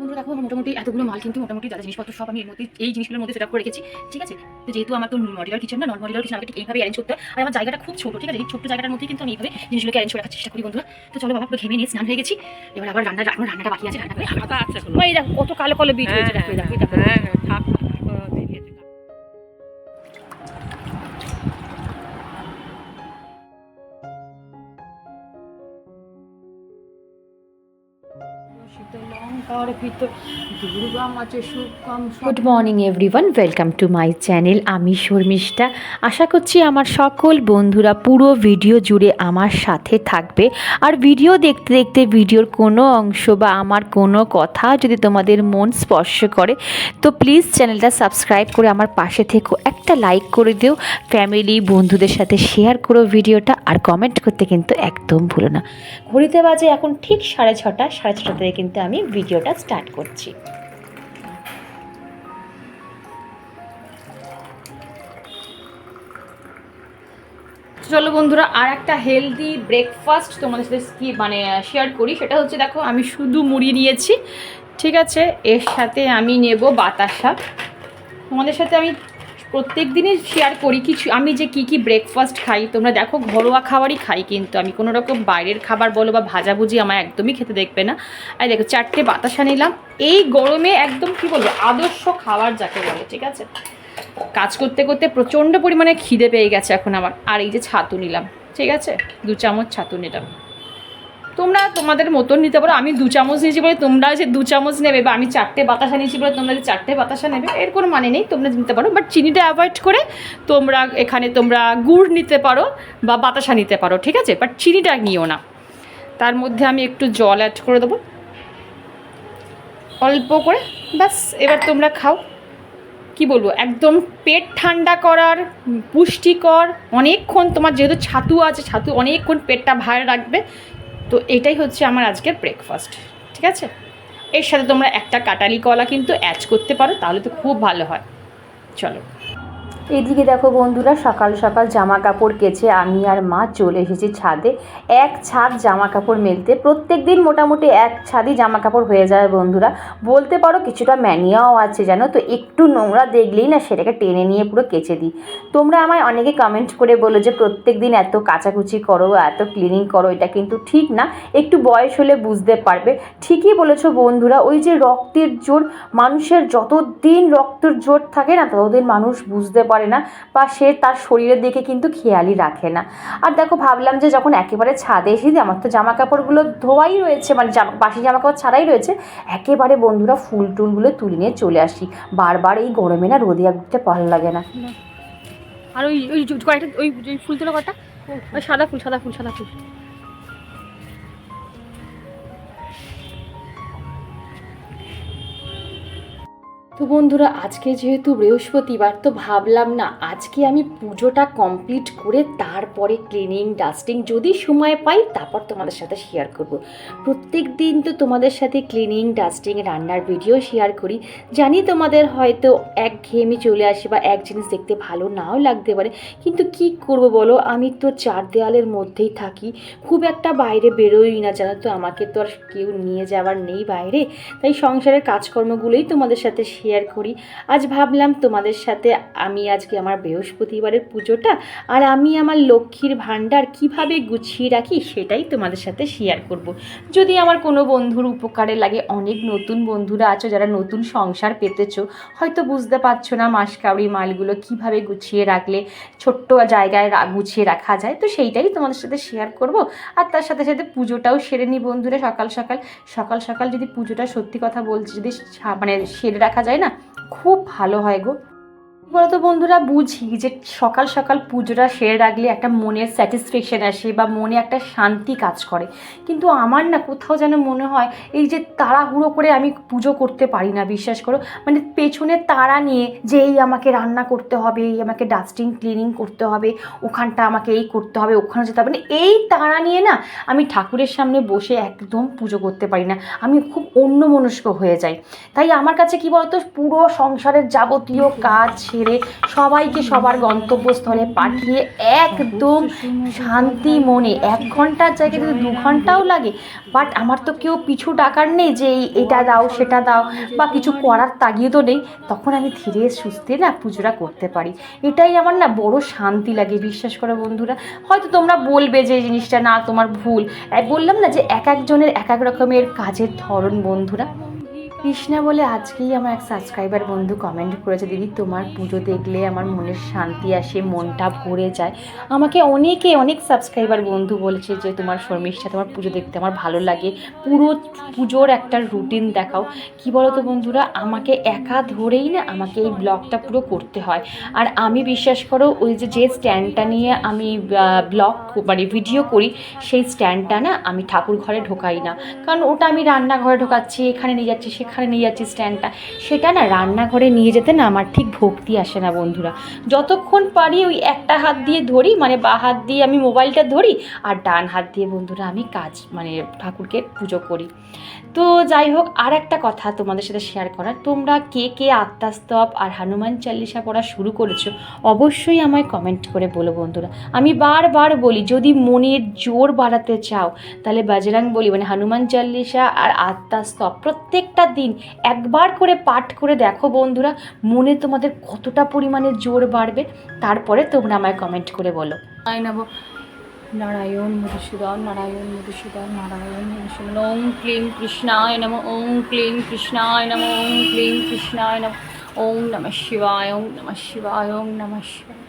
বন্ধুরা দেখো মোটামুটি এতগুলো মাল কিন্তু মোটামুটি যারা জিনিসপত্র সব আমি এর মধ্যে এই জিনিসগুলোর মধ্যে সেট করে রেখেছি ঠিক আছে? তো যেহেতু আমার তো মডিউলার কিচেন না নন মডিউলার কিচেন আমাকে এইভাবে অ্যারেঞ্জ করতে হয়। আর আমার জায়গাটা খুব ছোট ঠিক আছে? এই জায়গাটার মধ্যে কিন্তু আমি এইভাবে জিনিসগুলোকে অ্যারেঞ্জ করে রাখার চেষ্টা করি বন্ধুরা। তো চলো বাবা পুরো ঘেমে নিয়ে স্নান হয়ে গেছি। এবার আবার রান্না আমার রান্নাটা বাকি আছে রান্না করে আচ্ছা আচ্ছা ওই দেখো কত কালো কালো বিট হয়েছে দেখো দেখো good morning everyone welcome to my channel আমি শর্মিষ্ঠা। আশা করছি আমার সকল বন্ধুরা পুরো ভিডিও জুড়ে আমার সাথে থাকবে। আর ভিডিও দেখতে দেখতে ভিডিওর কোনো অংশ বা আমার কোনো কথা যদি তোমাদের মন স্পর্শ করে, তো প্লিজ চ্যানেলটা সাবস্ক্রাইব করে আমার পাশে থেকো। একটা লাইক করে দিও। ফ্যামিলি বন্ধুদের সাথে শেয়ার করো ভিডিওটা। আর কমেন্ট করতে কিন্তু একদম ভুলো না। ঘড়িতে বাজে এখন ঠিক সাড়ে ছটা। সাড়ে ছটা থেকে কিন্তু আমি ভিডিওটা স্টার্ট করছি। চলো বন্ধুরা আর একটা হেলদি ব্রেকফাস্ট তোমাদের সাথে কি মানে শেয়ার করি। সেটা হচ্ছে, দেখো, আমি শুধু মুড়ি নিয়েছি, ঠিক আছে? এর সাথে আমি নেব বাতাসা। তোমাদের সাথে আমি প্রত্যেক দিনই শেয়ার করি কিছু, আমি যে কি কি ব্রেকফাস্ট খাই, তোমরা দেখো ঘরোয়া খাবারই খাই, কিন্তু আমি কোনো রকম বাইরের খাবার বলো বা ভাজাভুজি আমার একদমই খেতে দেখবে না। আর দেখো চারটে বাতাসা নিলাম, এই গরমে একদম কি বলব, আদর্শ খাবার যাকে বলে, ঠিক আছে? কাজ করতে করতে প্রচণ্ড পরিমাণে খিদে পেয়ে গেছে এখন আমার, আর এই যে ছাতু নিলাম, ঠিক আছে? দু চামচ ছাতু নিলাম। তোমরা তোমাদের মতন নিতে পারো, আমি দু চামচ নিয়েছি বলে তোমরা যে দু চামচ নেবে বা আমি চারটে বাতাসা নিয়েছি বলে তোমরা যে চারটে বাতাসা নেবে, এর কোনো মানে নেই, তোমরা নিতে পারো। বাট চিনিটা অ্যাভয়েড করে তোমরা এখানে তোমরা গুড় নিতে পারো বা বাতাসা নিতে পারো, ঠিক আছে? বাট চিনিটা নিও না। তার মধ্যে আমি একটু জল অ্যাড করে দেবো। অল্প করে, ব্যাস, এবার তোমরা খাও। কি বলব, একদম পেট ঠান্ডা করার, পুষ্টিকর, অনেকক্ষণ তোমার যেহেতু ছাতু আছে, ছাতু অনেকক্ষণ পেটটা ভার রাখবে তো এটাই হচ্ছে আমার আজকের ব্রেকফাস্ট ঠিক আছে? এর সাথে তোমরা একটা কাটালি কলা কিন্তু অ্যাচ করতে পারো, তাহলে তো খুব ভালো হয়। চলো। এদিকে দেখো বন্ধুরা, সকাল সকাল জামা কাপড় কেচে আমি আর মা চলে এসেছি ছাদে। এক ছাদ জামা কাপড় মেলতে। প্রত্যেক দিন মোটামুটি এক ছাদই জামা কাপড় হয়ে যায় বন্ধুরা। বলতে পারো কিছুটা ম্যানিয়াও আছে জানো তো, একটু নোংরা দেখলেই না সেটাকে টেনে নিয়ে পুরো কেচে দিই। তোমরা আমায় অনেকে কমেন্ট করে বলো যে প্রত্যেক দিন এত কাচাকুচি করো, এত ক্লিনিং করো, এটা কিন্তু ঠিক না। একটু বয়স হলে বুঝতে পারবে। ঠিকই বলেছ বন্ধুরা, ওই যে রক্তের জোর, মানুষের যতদিন রক্তের জোর থাকে না, ততদিন মানুষ বুঝতে পারে না বা সে তার শরীরের দিকে কিন্তু খেয়ালই রাখে না। আর দেখো, ভাবলাম যে যখন একেবারে ছাদে এসেছি আমার তো জামা কাপড়গুলো ধোয়াই রয়েছে মানে জামা, বাসি জামা কাপড় ছাড়াই রয়েছে, একেবারে বন্ধুরা ফুল টুলগুলো তুলে নিয়ে চলে আসি। বারবার এই গরমে না রোদে আগুতে ভালো লাগে না। আর ওই ওই কয়েকটা, ওই ফুল তোলা কটা? সাদা ফুল সাদা ফুল সাদা ফুল। তো বন্ধুরা, আজকে যেহেতু বৃহস্পতিবার, তো ভাবলাম না আজকে আমি পুজোটা কমপ্লিট করে তারপরে ক্লিনিং ডাস্টিং যদি সময় পাই, তারপর তোমাদের সাথে শেয়ার করব। প্রত্যেক দিন তো তোমাদের সাথে ক্লিনিং ডাস্টিং রান্নার ভিডিও শেয়ার করি। জানি তোমাদের হয়তো এক ঘেয়েমি চলে আসে বা এক জিনিস দেখতে ভালো নাও লাগতে পারে, কিন্তু কি করব বলো? আমি তো চার দেওয়ালের মধ্যেই থাকি। খুব একটা বাইরে বেরোই না, জানো তো? আমাকে তো আর কেউ নিয়ে যাওয়ার নেই বাইরে। তাই সংসারের কাজকর্মগুলোই তোমাদের সাথে শেয়ার করি। আজ ভাবলাম তোমাদের সাথে আমি আজকে আমার বৃহস্পতিবারের পুজোটা আর আমি আমার লক্ষ্মীর ভাণ্ডার কীভাবে গুছিয়ে রাখি সেটাই তোমাদের সাথে শেয়ার করব। যদি আমার কোনো বন্ধুর উপকারে লাগে, অনেক নতুন বন্ধুরা আছো যারা নতুন সংসার পেতেছো, হয়তো বুঝতে পারছ না মাসকাউরি মালগুলো কীভাবে গুছিয়ে রাখলে ছোট্ট জায়গায় গুছিয়ে রাখা যায়। তো সেইটাই তোমাদের সাথে শেয়ার করব। আর তার সাথে সাথে পুজোটাও সেরে নিই বন্ধুরা সকাল সকাল। সকাল সকাল যদি পুজোটা সত্যি কথা বলছি, যদি মানে সেরে রাখা যায় না? খুব ভালো হয় গো। বলতো বন্ধুরা, বুঝি যে সকাল সকাল পুজোটা সেরে রাখলে একটা মনের স্যাটিসফ্যাকশান আসে বা মনে একটা শান্তি কাজ করে। কিন্তু আমার না কোথাও যেন মনে হয় এই যে তাড়াহুড়ো করে আমি পুজো করতে পারি না, বিশ্বাস করো। মানে পেছনে তাড়া নিয়ে যে এই আমাকে রান্না করতে হবে, এই আমাকে ডাস্টিং ক্লিনিং করতে হবে, ওখানটা আমাকে এই করতে হবে, ওখানে যেতে হবে মানে এই তাড়া নিয়ে না আমি ঠাকুরের সামনে বসে একদম পুজো করতে পারি না। আমি খুব অন্যমনস্ক হয়ে যাই। তাই আমার কাছে কি বলতো, পুরো সংসারের যাবতীয় কাজ সেরে সবাইকে সবার গন্তব্যস্থলে পাঠিয়ে একদম শান্তি মনে। এক ঘণ্টার জায়গায় যদি দু ঘন্টাও লাগে বাট আমার তো কেউ পিছু ডাকার নেই যে এই এটা দাও, সেটা দাও, বা কিছু করার তাগিদও নেই। তখন আমি ধীরে সুস্থে না পুজোটা করতে পারি। এটাই আমার না বড় শান্তি লাগে, বিশ্বাস করো বন্ধুরা। হয়তো তোমরা বলবে যে জিনিসটা না, তোমার ভুল। বললাম না যে এক একজনের এক এক রকমের কাজের ধরন বন্ধুরা। কৃষ্ণা বলে আজকেই আমার এক সাবস্ক্রাইবার বন্ধু কমেন্ট করেছে, দিদি, তোমার পুজো দেখলে আমার মনের শান্তি আসে, মনটা ভরে যায়। আমাকে অনেকে, অনেক সাবস্ক্রাইবার বন্ধু বলেছে যে, তোমার শর্মিষ্ঠা, তোমার পুজো দেখতে আমার ভালো লাগে। পুরো পুজোর একটা রুটিন দেখাও। কি বলো তো বন্ধুরা, আমাকে একা ধরেই না আমাকে এই ব্লগটা পুরো করতে হয়। আর আমি বিশ্বাস করো, ওই যে যে স্ট্যান্ডটা নিয়ে আমি ব্লগ মানে ভিডিও করি, সেই স্ট্যান্ডটা না আমি ঠাকুর ঘরে ঢোকাই না। কারণ ওটা আমি রান্নাঘরে ঢোকাচ্ছি, এখানে নিয়ে যাচ্ছি সেখানে নিয়ে যাচ্ছি স্ট্যান্ডটা সেটা না রান্নাঘরে নিয়ে যেতে না আমার ঠিক ভক্তি আসে না, বন্ধুরা। যতক্ষণ পারি ওই একটা হাত দিয়ে ধরি মানে বা হাত দিয়ে আমি মোবাইলটা ধরি, আর ডান হাত দিয়ে, বন্ধুরা, আমি কাজ মানে ঠাকুরকে পুজো করি। তো যাই হোক, আর একটা কথা তোমাদের সাথে শেয়ার করার। তোমরা কে কে আত্মাস্তব আর হনুমান চাল্লিশা পড়া শুরু করেছ, অবশ্যই আমায় কমেন্ট করে বলো, বন্ধুরা। আমি বারবার বলি, যদি মনের জোর বাড়াতে চাও, তাহলে বাজরাং বলি মানে হনুমান চাল্লিশা আর আত্মাস্তব প্রত্যেকটা দিন একবার করে পাঠ করে দেখো বন্ধুরা, মনে তোমাদের কতটা পরিমাণে জোর বাড়বে? তারপরে তোমরা আমায় কমেন্ট করে বলো। আয় নেব। নারায়ণ মধুসূদন নারায়ণ মধুসূদন নারায়ণ মধুসূদন। ওম ক্লিং কৃষ্ণায় নম, ওম ক্লিং কৃষ্ণায় নম, ওম ক্লিং কৃষ্ণায় নম। ওম নম শিবায়, ওম নম শিবায়, ওম নম শিবায়।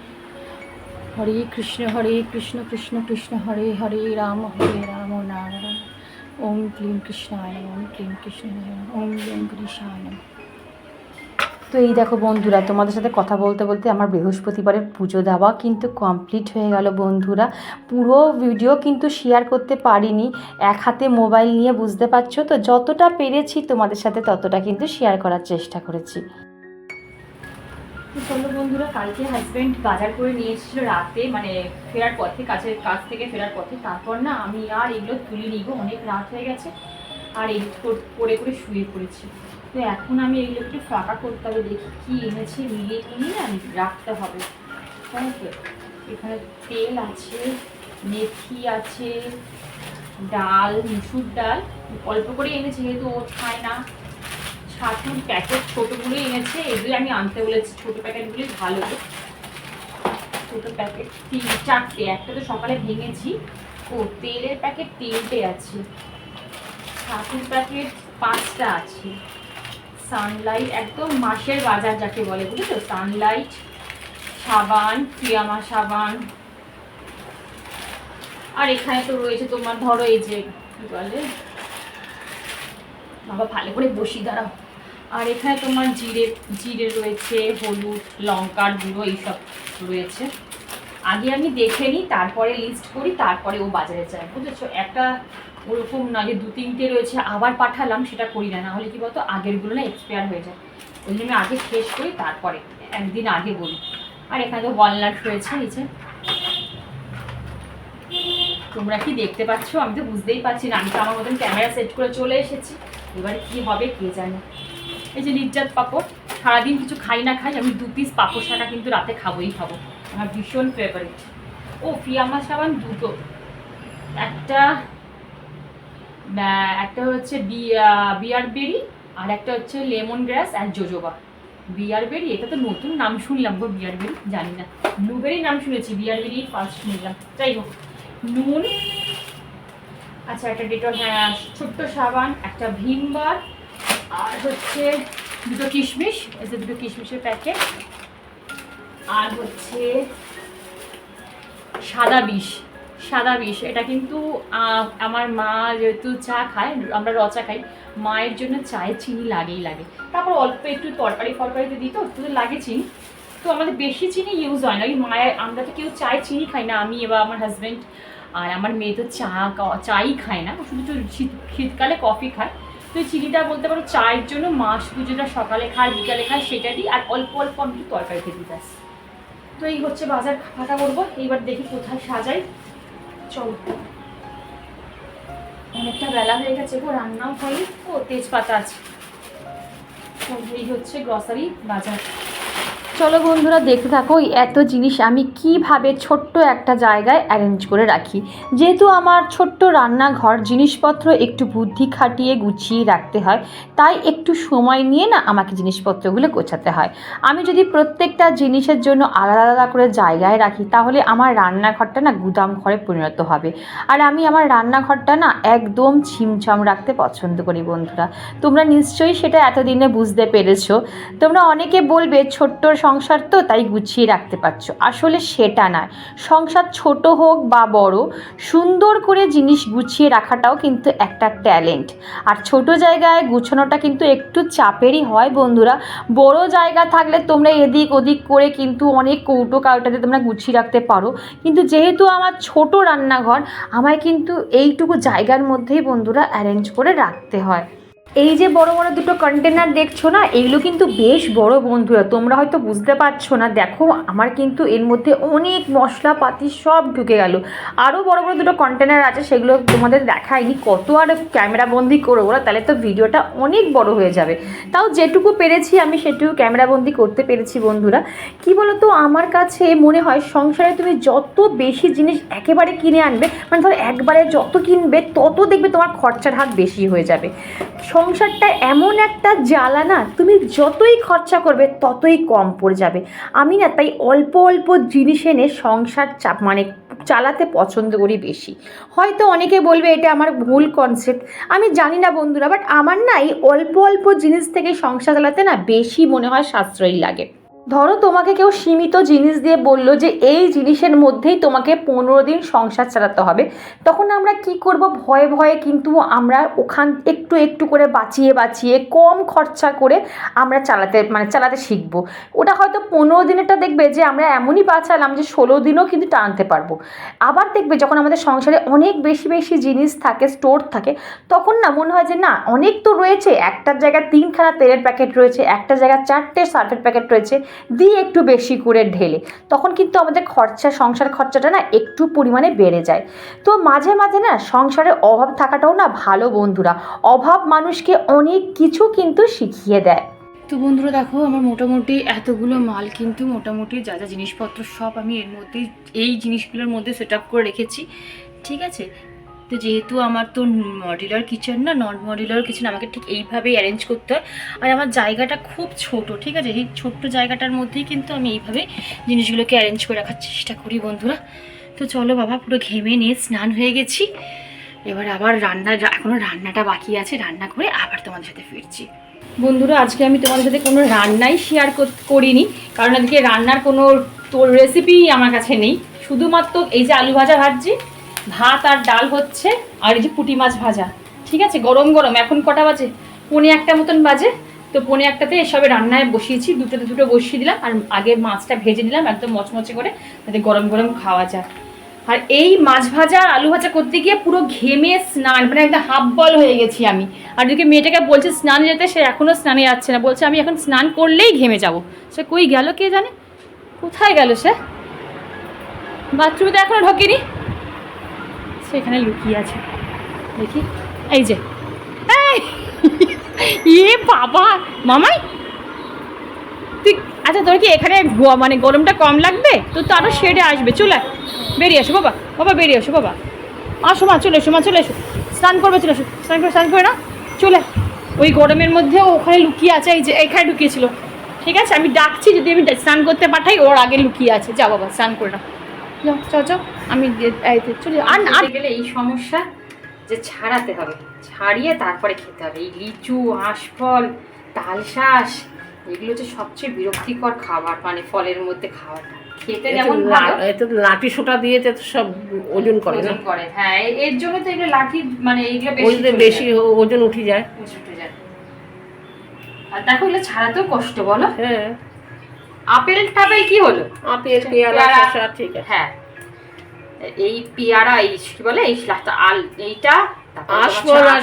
হরে কৃষ্ণ হরে কৃষ্ণ কৃষ্ণ কৃষ্ণ, হরে হরে রাম হরে রাম নারায়ণ। ওম ক্লিং কৃষ্ণায় ওম ক্লিং কৃষ্ণায় ওম ক্লিং কৃষ্ণায় নম তো এই দেখো বন্ধুরা, তোমাদের সাথে কথা বলতে বলতে আমার বৃহস্পতিবারের পুজো দেওয়া কিন্তু কমপ্লিট হয়ে গেল বন্ধুরা। পুরো ভিডিও কিন্তু শেয়ার করতে পারিনি, এক হাতে মোবাইল নিয়ে বুঝতে পারছ? তো যতটা পেরেছি তোমাদের সাথে ততটা কিন্তু শেয়ার করার চেষ্টা করেছি। চলো বন্ধুরা, কালকে হাজব্যান্ড বাজার করে নিয়ে এসেছিল রাতে মানে ফেরার পথে, কাছের কাছ থেকে ফেরার পথে। তারপর না, আমি আর এগুলো তুলে নিব অনেক রাত হয়ে গেছে, আর এই করে করে শুয়ে পড়েছি। তো এখন আমি এগুলো একটু ফাঁকা করতে হবে, দেখি কী এনেছে, মিলিয়ে নিয়ে আমি রাখতে হবে। তাই তো, এখানে তেল আছে, মেথি আছে, ডাল, মুসুর ডাল, অল্প করে এনেছে, যেহেতু ও খায় না। ছাতুর প্যাকেট ছোটোগুলো এনেছে, এগুলো আমি আনতে বলেছি, ছোটো প্যাকেটগুলি ভালো। ছোটো প্যাকেট তিন, চারটে, একটা তো সকালে ভেঙেছি। ও, তেলের প্যাকেট তিনটে আছে। ছাতুর প্যাকেট পাঁচটা আছে। সানলাইট একদম মাসের বাজার যাকে বলে, বুঝেছ? সানলাইট সাবান, পিয়ামা সাবান। আর এখানে তো রয়েছে তোমার, ধরো এই যে, কি বলে? বাবা, ভালো করে বসি, দাঁড়াও। আর এখানে তোমার জিরে জিরে রয়েছে, হলুদ, লঙ্কার গুঁড়ো, এইসব রয়েছে। আগে আমি দেখে নিই, তারপরে লিস্ট করি, তারপরে ও বাজারে যায়। বুঝেছ? একটা ওরকম না যে দু তিনটে রয়েছে, আবার পাঠালাম, সেটা করি না। নাহলে কি বলতো? আগেরগুলো না এক্সপায়ার হয়ে যায়। ওই জন্য আমি আগে শেষ করি, তারপরে একদিন আগে বলি। আর এখানে তো ওয়ালনাট রয়েছে নিচে। তোমরা কি দেখতে পাচ্ছ? আমি তো বুঝতেই পারছি না। আমি তো আমার মতন ক্যামেরা সেট করে চলে এসেছি। এবারে কি হবে কে জানে? এই যে নির্যাত পাপড়, সারাদিন কিছু খাই না খাই, আমি দু পিস পাপড় শাকা কিন্তু রাতে খাবোই খাব। আমার ভীষণ ফেভারিট ও ফিয়ামা সাবান দুটো। একটা একটা হচ্ছে বিয়ার বেরি, আর একটা হচ্ছে লেমন গ্রাস আর জোজোবা বিয়ার বেরি, এটা তো নতুন নাম শুনলাম গো, বিয়ার বেরি, জানি না। ব্লুবেরি নাম শুনেছি, বিয়ার বেরি ফার্স্ট শুনলাম। যাই হোক, নুন আচ্ছা একটা ডেটল হ্যাঁ ছোট্ট সাবান, একটা ভিমবার আর হচ্ছে দুটো কিশমিশ, এই যে দুটো কিশমিশের প্যাকেট আর হচ্ছে সাদা বিষ সাদা বিষ। এটা কিন্তু আমার মা যেহেতু চা খায়, আমরা রচা খাই, মায়ের জন্য চায়ে চিনি লাগেই লাগে। তারপর অল্প একটু তরকারি ফরকারিতে দিত একটু লাগে চিনি। তো আমাদের বেশি চিনি ইউজ হয় না। ওই মায়ের, আমরা তো কেউ চায় চিনি খাই না। আমি এবার আমার হাজব্যান্ড আর আমার মেয়ে তো চা চাই খায় না। শুধু শীতকালে কফি খায়। তো চিলিটা বলতে পারো, চায়ের জন্য মাস পুজোটা সকালে খায় বিকালে খায় সেটা দিই আর অল্প অল্প আমি তরকারি দিই, ব্যাস। তো এই হচ্ছে বাজার ফাঁকা করব। এইবার দেখি কোথায় সাজাই। চল। অনেকটা বেলা হয়ে গেছে গো, রান্নাও হয়নি। ও, তেজপাতা আছে। এই হচ্ছে গ্রসারি বাজার। চলো বন্ধুরা দেখতে থাকো এত জিনিস আমি কীভাবে ছোট্ট একটা জায়গায় অ্যারেঞ্জ করে রাখি। যেহেতু আমার ছোট্ট রান্নাঘর, জিনিসপত্র একটু বুদ্ধি খাটিয়ে গুছিয়ে রাখতে হয়, তাই একটু সময় নিয়ে না আমাকে জিনিসপত্রগুলো গোছাতে হয়। আমি যদি প্রত্যেকটা জিনিসের জন্য আলাদা আলাদা করে জায়গায় রাখি, তাহলে আমার রান্নাঘরটা না গুদাম ঘরে পরিণত হবে। আর আমি আমার রান্নাঘরটা না একদম ছিমছাম রাখতে পছন্দ করি বন্ধুরা। তোমরা নিশ্চয়ই সেটা এতদিনে বুঝতে পেরেছ। তোমরা অনেকে বলবে ছোট্ট সংসার তো তাই গুছিয়ে রাখতে পারছ। আসলে সেটা নয়। সংসার ছোট হোক বা বড়, সুন্দর করে জিনিস গুছিয়ে রাখাটাও কিন্তু একটা ট্যালেন্ট। আর ছোট জায়গায় গুছানোটা কিন্তু একটু চাপেরই হয় বন্ধুরা। বড় জায়গা থাকলে তোমরা এদিক ওদিক করে কিন্তু অনেক কৌটো কাউটাতে তোমরা গুছিয়ে রাখতে পারো। কিন্তু যেহেতু আমার ছোট রান্নাঘর, আমায় কিন্তু এইটুকু জায়গার মধ্যেই বন্ধুরা অ্যারেঞ্জ করে রাখতে হয়। এই যে বড় বড় দুটো কন্টেনার দেখছ না, এগুলো কিন্তু বেশ বড় বন্ধুরা, তোমরা হয়তো বুঝতে পারছ না। দেখো, আমার কিন্তু এর মধ্যে অনেক মশলাপাতি সব ঢুকে গেল। আরও বড় বড় দুটো কন্টেনার আছে, সেগুলো তোমাদের দেখায়নি কত আর ক্যামেরা বন্দি করব না তাহলে তো ভিডিওটা অনেক বড় হয়ে যাবে। তাও যেটুকু পেরেছি আমি, সেটুকু ক্যামেরা বন্দি করতে পেরেছি বন্ধুরা। কি বলতো, আমার কাছে মনে হয় সংসারে তুমি যত বেশি জিনিস একেবারে কিনে আনবে মানে ধরো একবারে যত কিনবে, তত দেখবে তোমার খরচার হাত বেশি হয়ে যাবে। সংসারটা এমন একটা জ্বালা না, তুমি যতই খরচা করবে ততই কম পড়ে যাবে। আমি না তাই অল্প অল্প জিনিস এনে সংসার চাপ মানে চালাতে পছন্দ করি বেশি। হয়তো অনেকে বলবে এটা আমার ভুল কনসেপ্ট আমি জানি না বন্ধুরা বাট আমার না এই অল্প অল্প জিনিস থেকে সংসার চালাতে না বেশি মনে হয় সাশ্রয়ী লাগে। ধরো তোমাকে কেউ সীমিত জিনিস দিয়ে বলল যে এই জিনিসের মধ্যেই তোমাকে পনেরো দিন সংসার চালাতে হবে, তখন আমরা কি করব? ভয়ে ভয়ে কিন্তু আমরা ওখান একটু একটু করে বাঁচিয়ে বাঁচিয়ে কম খরচা করে আমরা চালাতে মানে চালাতে শিখব। ওটা হয়তো পনেরো দিনেরটা দেখবে যে আমরা এমনই বাঁচালাম যে ষোলো দিনও কিন্তু টানতে পারব। আবার দেখবে যখন আমাদের সংসারে অনেক বেশি বেশি জিনিস থাকে, স্টোর থাকে, তখন না মনে হয় যে না, অনেক তো রয়েছে। একটার জায়গায় তিনখানা তেলের প্যাকেট রয়েছে, একটা জায়গায় চারটে সার্ফের প্যাকেট রয়েছে দিয়ে একটু বেশি করে ঢেলে, তখন কিন্তু আমাদের খরচা, সংসার খরচাটা না একটু পরিমাণে বেড়ে যায়। তো মাঝে মাঝে না সংসারে অভাব থাকাটাও না ভালো বন্ধুরা। অভাব মানুষকে অনেক কিছু কিন্তু শিখিয়ে দেয়। তো বন্ধুরা দেখো, আমার মোটামুটি এতগুলো মাল কিন্তু মোটামুটি যা যা জিনিসপত্র সব আমি এর মধ্যেই, এই জিনিসগুলোর মধ্যে সেট আপ করে রেখেছি। ঠিক আছে? তো যেহেতু আমার তো মডিউলার কিচেন না নন মডিউলার কিচেন আমাকে ঠিক এইভাবেই অ্যারেঞ্জ করতে হয়। আর আমার জায়গাটা খুব ছোট, ঠিক আছে? এই ছোট্ট জায়গাটার মধ্যেই কিন্তু আমি এইভাবে জিনিসগুলোকে অ্যারেঞ্জ করে রাখার চেষ্টা করি বন্ধুরা। তো চলো বাবা, পুরো ঘেমে নিয়ে স্নান হয়ে গেছি। এবার আবার রান্না এখনও রান্নাটা বাকি আছে, রান্না করে আবার তোমাদের সাথে ফিরছি। বন্ধুরা, আজকে আমি তোমাদের সাথে কোনো রান্নাই শেয়ার করিনি, কারণ আজকে রান্নার কোনো তোর রেসিপি আমার কাছে নেই। শুধুমাত্র এই যে আলু ভাজা ভাজছি ভাত আর ডাল হচ্ছে, আর এই যে পুঁটি মাছ ভাজা। ঠিক আছে? গরম গরম। এখন কটা বাজে? পনে একটা মতন বাজে। তো পনে একটাতে এসবে রান্নায় বসিয়েছি, দুটোতে দুটো বসিয়ে দিলাম, আর আগে মাছটা ভেজে নিলাম একদম মচমচে করে, যাতে গরম গরম খাওয়া যায়। আর এই মাছ ভাজা আলু ভাজা করতে গিয়ে পুরো ঘেমে স্নান মানে একদম হাফ বল হয়ে গেছি আমি। আর যদি মেয়েটাকে বলছে স্নান যেতে, সে এখনও স্নানে যাচ্ছে না। বলছে, আমি এখন স্নান করলেই ঘেমে যাব। সে কই গেল কে জানে? কোথায় গেল সে? বাথরুমে তো এখনও ঢোকেনি। সেখানে লুকিয়ে আছে। দেখি। এই যে! ইয়ে বাবা! মামাই! তুই আচ্ছা তোর কি এখানে মানে গরমটা কম লাগবে? তো তো আরও শেডে আসবে। চলে। বেরিয়ে আসো বাবা। বাবা, বেরিয়ে আসো বাবা। আসো মা, চলে এসো মা, চলে এসো। স্নান করবে, চলে এসো। স্নান করে স্নান করে না? চলে। ওই গরমের মধ্যে ওখানে লুকিয়ে আছে, এই যে, এখানে ঢুকিয়েছিল ঠিক আছে? আমি ডাকছি, যদি আমি স্নান করতে পাঠাই, ওর আগে লুকিয়ে আছে। যা বাবা, স্নান করে না যাও যাও যাও। আমি চলে আর আর গেলে এই সমস্যা যে ছাড়াতে হবে। ছাড়িয়ে তারপরে খেতে হবে। এই লিচু আঁশফল তালশাঁস এগুলো হচ্ছে সবচেয়ে বিরক্তিকর খাবার মানে ফলের মধ্যে খাওয়াটা। খেতে যেমন এত লাঠি সোটা দিয়ে তো সব ওজন করে ওজন করে হ্যাঁ। এর জন্য তো এগুলো লাঠি মানে এইগুলো বেশি বেশি ওজন উঠে যায়। উঠে উঠে যায়। আর দেখো এগুলো ছাড়াতেও কষ্ট বলো। হ্যাঁ। আপেল টাপেল কি হলো? আপেল পেয়ারা। ঠিক আছে। হ্যাঁ। এই পেয়ারা এই কি বলে এই আল এইটা আর এই।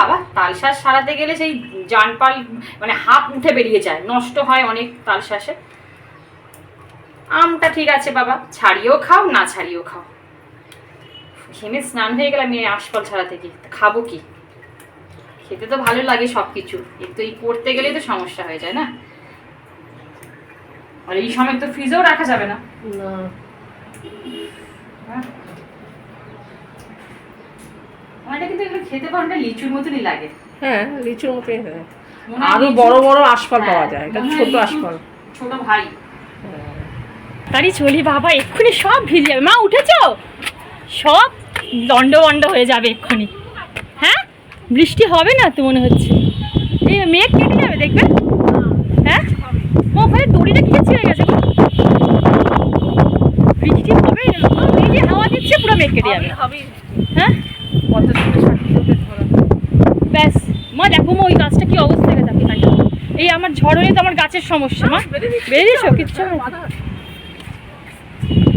বাবা সারাতে গেলে সেই জানপাল মানে হাফ উঠে বেরিয়ে যায় নষ্ট হয় অনেক তালশাঁসে। আমটা ঠিক আছে বাবা ছাড়িয়েও খাও না ছাড়িয়েও খাও। ঘেমে স্নান হয়ে গেলে আমি এই আশফল ছাড়াতে খাব কি? খেতে তো ভালো লাগে সব কিছু কিন্তু এই করতে গেলেই তো সমস্যা হয়ে যায় না? আর এই সময় তো ফ্রিজেও রাখা যাবে না। হ্যাঁ। এটা কিন্তু এগুলো খেতে লিচুর মতনই লাগে। হ্যাঁ লিচুর মতোই হ্যাঁ। আরও বড় বড় আশফল পাওয়া হ্যাঁ, যায় এটা ছোট আশফল। ছোট ভাই। চলি বাবা এক্ষুনি সব ভিজে যাবে। মা উঠেছ? সব দণ্ড বন্ড হয়ে যাবে এক্ষুনি। হ্যাঁ? বৃষ্টি হবে না তো মনে হচ্ছে? এই মেঘ কেটে যাবে দেখবে? হ্যাঁ? মা, ওখানে দড়িটা কি ছিঁড়ে গেছে। বৃষ্টি হবে এই যে হাওয়া দিচ্ছে পুরো মেঘ কেটে যাবে। হ্যাঁ? ব্যাস মা দেখো মা ওই গাছটা কি অবস্থা হয়ে গেছে এখানটা। এই আমার ঝড় হলে তো আমার গাছের সমস্যা মা। বেরিয়েছো কিচ্ছু।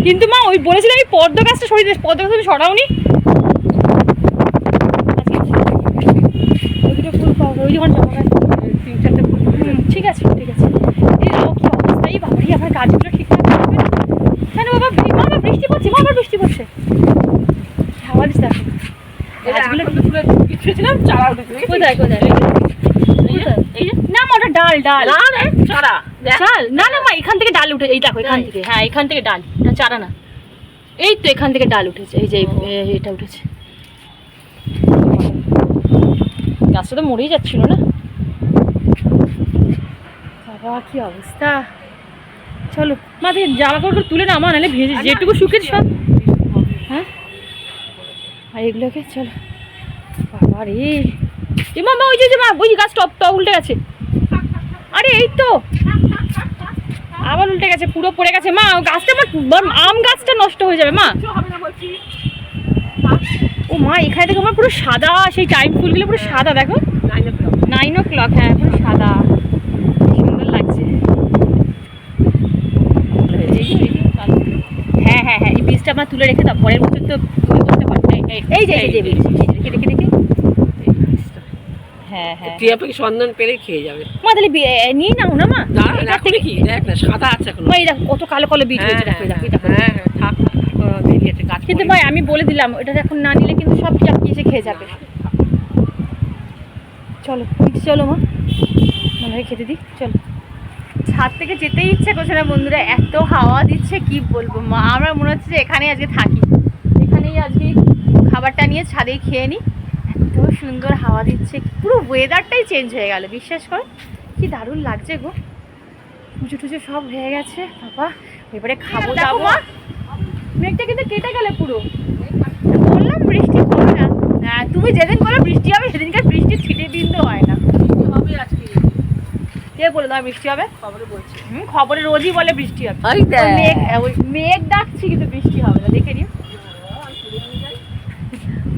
কিন্তু মা ওই বলেছিলাম আমি পদ্ম গাছটা সরিয়ে পদ্ম গাছ তুমি সরাওনি? ওই তিন চারটে ঠিক আছে ঠিক আছে এই বাবা বৃষ্টি পড়ছে বৃষ্টি পড়ছে না ওটা ডাল ডাল না না মা এখান থেকে ডাল উঠে হ্যাঁ এখান থেকে ডাল চারা না এই তো এখান থেকে ডাল উঠেছে, এই যে এটা উঠেছে। গাছটা তো মরেই যাচ্ছিল না? বাবা কি অবস্থা? চলো মা তুই জামা কাপড় তুলে না আমার নাহলে ভেজে যেটুকু শুকেছে সব। হ্যাঁ? আর এগুলোকে চলো। বাবা রে। এ মা মা ওই যে মা ওই গাছ টপ টপ উল্টে গেছে। আরে এই তো। আবার উল্টে গেছে পুরো পড়ে গেছে। মা গাছটা আমার আম গাছটা নষ্ট হয়ে যাবে মা। ও মা এখানে দেখো আমার পুরো সাদা সেই টাইম ফুলগুলো পুরো সাদা দেখো। নাইন ও ক্লক হ্যাঁ পুরো সাদা। সুন্দর লাগছে। হ্যাঁ হ্যাঁ হ্যাঁ এই বীজটা আপনার তুলে রেখে দাও পরের বছর তো তুমি করতে পারবে। এই- যে এই যে বীজ হ্যাঁ হ্যাঁ। সন্ধান পেলে খেয়ে যাবে। মা তাহলে নিয়ে নাও না মা। দেখ না সাদা আছে এখন। মা এই দেখো কত কালো কালো বীজ হয়েছে দেখো দেখো, হ্যাঁ হ্যাঁ থাক। বেরিয়েছে গাছ কিন্তু ভাই আমি বলে দিলাম এটা এখন না নিলে কিন্তু সব চাপিয়ে এসে খেয়ে যাবে। চলো চলো মা। মনে হয় খেতে দিই চলো। ছাদ থেকে যেতেই ইচ্ছে করছে না বন্ধুরা এত হাওয়া দিচ্ছে কি বলব মা? আমার মনে হচ্ছে যে এখানেই আজকে থাকি। এখানেই আজকে খাবারটা নিয়ে ছাদেই খেয়ে নিই এত সুন্দর হাওয়া দিচ্ছে পুরো ওয়েদারটাই চেঞ্জ হয়ে গেল বিশ্বাস কর। কি দারুণ লাগছে গো। পুজো টুজো সব হয়ে গেছে বাবা। এবারে খাব দেখো দাবো মেঘটা কিন্তু কেটে গেলে পুরো। বললাম বৃষ্টি হবে না। হ্যাঁ তুমি যেদিন বলো বৃষ্টি হবে সেদিনকার বৃষ্টি ছিটে বিন্দু হয় না। হবে আজকে কে বলে তোমার বৃষ্টি হবে? খবরে বলছি। হুম খবরে রোজই বলে বৃষ্টি হবে। ওই মেঘ ওই মেঘ ডাকছি কিন্তু বৃষ্টি হবে না দেখে নিও।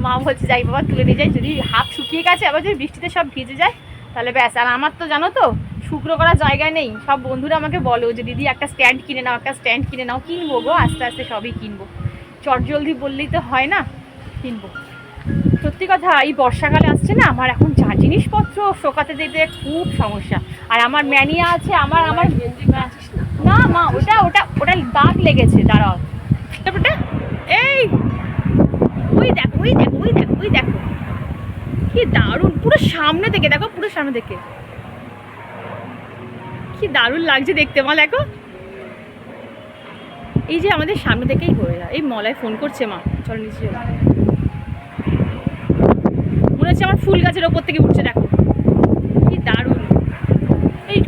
মা বলছে যাই বাবা তুলে নিয়ে যাই। যদি হাত শুকিয়ে গেছে আবার যদি বৃষ্টিতে সব ভিজে যায় তাহলে ব্যাস। আর আমার তো জানো তো শুকনো করার জায়গা নেই। সব বন্ধুরা আমাকে বলো যে, দিদি, একটা স্ট্যান্ড কিনে নাও, একটা স্ট্যান্ড কিনে নাও। কিনবো গো, আস্তে আস্তে সবই কিনবো। চট জলদি বললেই তো হয় না, কিনবো। সত্যি কথা, এই বর্ষাকালে আসছে না, আমার এখন যা জিনিসপত্র শোকাতে দিতে খুব সমস্যা। আর আমার ম্যানিয়া আছে, আমার আমার না, মা, ওটা ওটা ওটা দাগ লেগেছে, দাঁড়াও। এই, ওই দেখো ওই দেখো ওই দেখো ওই দেখো। কি দারুণ, পুরো সামনে থেকে, দেখো, পুরো সামনে থেকে। কি দারুণ লাগছে দেখতে, মা দেখো। এই যে আমাদের সামনে থেকেই হয়ে যায় এই মলায় ফোন করছে মা। চলো নিচে। মনে হচ্ছে আমার ফুল গাছের ওপর থেকে উঠছে, দেখো কি দারুণ এই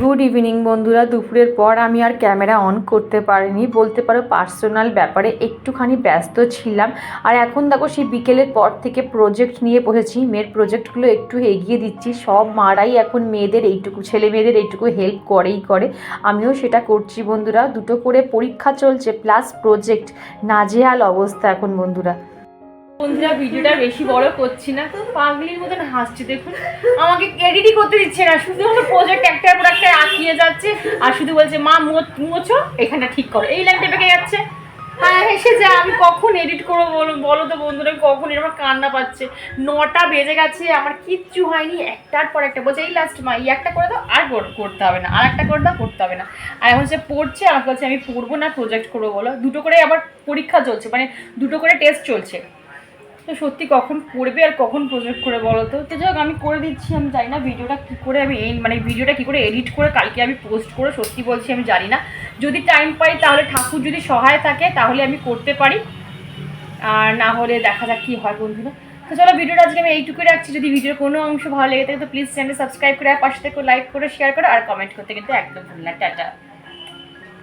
গুড ইভিনিং বন্ধুরা, দুপুরের পর আমি আর ক্যামেরা অন করতে পারিনি। বলতে পারো পার্সোনাল ব্যাপারে একটুখানি ব্যস্ত ছিলাম। আর এখন দেখো সেই বিকেলের পর থেকে প্রজেক্ট নিয়ে বসেছি। মেয়ের প্রজেক্টগুলো একটু এগিয়ে দিচ্ছি। সব মারাই এখন মেয়েদের, এইটুকু ছেলে মেয়েদের, এইটুকু হেল্প করেই করে। আমিও সেটা করছি বন্ধুরা। দুটো করে পরীক্ষা চলছে প্লাস প্রজেক্ট নাজেহাল অবস্থা এখন বন্ধুরা। বন্ধুরা, ভিডিওটা বেশি বড় করছি না। তো পাগলির মতন হাসছে, দেখুন। আমাকে এডিটই করতে দিচ্ছে না, শুধু আমার প্রজেক্ট একটার পর একটা আঁকিয়ে যাচ্ছে। আর শুধু বলছে, মা মোছো এখানে ঠিক করো। এই লাইনটা পেকে যাচ্ছে? হ্যাঁ হেসে যা আমি কখন এডিট করব বলো বলো তো বন্ধুরা কখন এরকম কান্না পাচ্ছে? নটা বেজে গেছে, আমার কিচ্ছু হয়নি। একটার পর একটা বলছে, এই লাস্ট মা, এই একটা করে দাও, আর কর- করতে হবে না, আর একটা করে দাও, করতে হবে না। আর এখন সে পড়ছে আমাকে বলছে, আমি পড়ব না প্রজেক্ট করব বলো। দুটো করে আবার পরীক্ষা চলছে মানে দুটো করে টেস্ট চলছে। তো সত্যি কখন করবে আর কখন প্রজেক্ট করে বলো তো? তো যাই আমি করে দিচ্ছি, আমি জানি না ভিডিওটা কী করে আমি মানে ভিডিওটা কী করে এডিট করে কালকে আমি পোস্ট করে সত্যি বলছি আমি জানি না। যদি টাইম পাই তাহলে ঠাকুর যদি সহায় থাকে তাহলে আমি করতে পারি। আর না হলে দেখা যাক কী হয় বন্ধুরা। তো চলো ভিডিওটা আজকে আমি এইটুকুই রাখছি। যদি ভিডিওর কোনো অংশ ভালো লেগে থাকে তো প্লিজ চ্যানেল সাবস্ক্রাইব করে পাশে থেকে লাইক করে শেয়ার করো আর কমেন্ট করতে কিন্তু একদম ভুল না। টাটা।